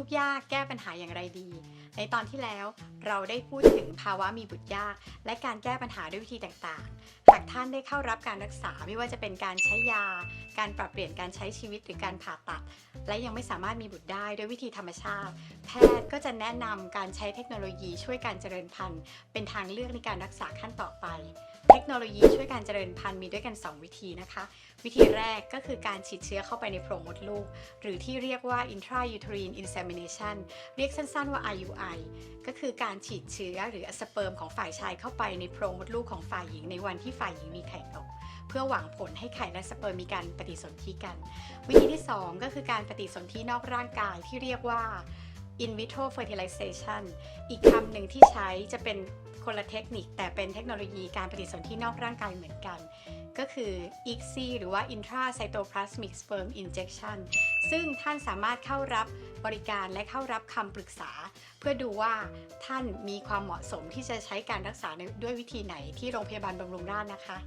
ลูกยากแก้ปัญหาอย่างไรดี ในตอนที่แล้วเราได้พูดถึงภาวะมีบุตรยาก และการแก้ปัญหาด้วยวิธีต่างๆ หากท่านได้เข้ารับการรักษาไม่ว่าจะเป็นการใช้ยา การปรับเปลี่ยนการใช้ชีวิตหรือการผ่าตัด และยังไม่สามารถมีบุตรได้ด้วยวิธีธรรมชาติ แพทย์ก็จะแนะนำการใช้เทคโนโลยีช่วยการเจริญพันธุ์ เป็นทางเลือกในการรักษาขั้นต่อไป ทคโนโลยีช่วยการเจริญพันธุ์มีด้วยกัน 2 วิธีนะคะ วิธีแรกก็คือการฉีดเชื้อเข้าไปในโพรงมดลูก หรือที่เรียกว่า intrauterine insemination เรียกสั้นๆว่า IUI ก็คือการฉีดเชื้อหรือสเปิร์มของฝ่ายชายเข้าไปในโพรงมดลูกของฝ่ายหญิงในวันที่ฝ่ายหญิงมีไข่ตกเพื่อหวังผลให้ไข่และสเปิร์มมีการปฏิสนธิกัน วิธีที่ 2 ก็คือการปฏิสนธินอกร่างกายที่เรียกว่า in vitro fertilization อีกคำหนึ่งที่ใช้จะเป็น คนละเทคนิค แต่เป็นเทคโนโลยีการปฏิสนธินอกร่างกายเหมือนกัน ก็คือ ICSI หรือว่า intracytoplasmic sperm injection ซึ่งท่านสามารถเข้ารับบริการและเข้ารับคำปรึกษา เพื่อดูว่าท่านมีความเหมาะสมที่จะใช้การรักษาด้วยวิธีไหนที่โรงพยาบาลบำรุงราษฎร์นะคะ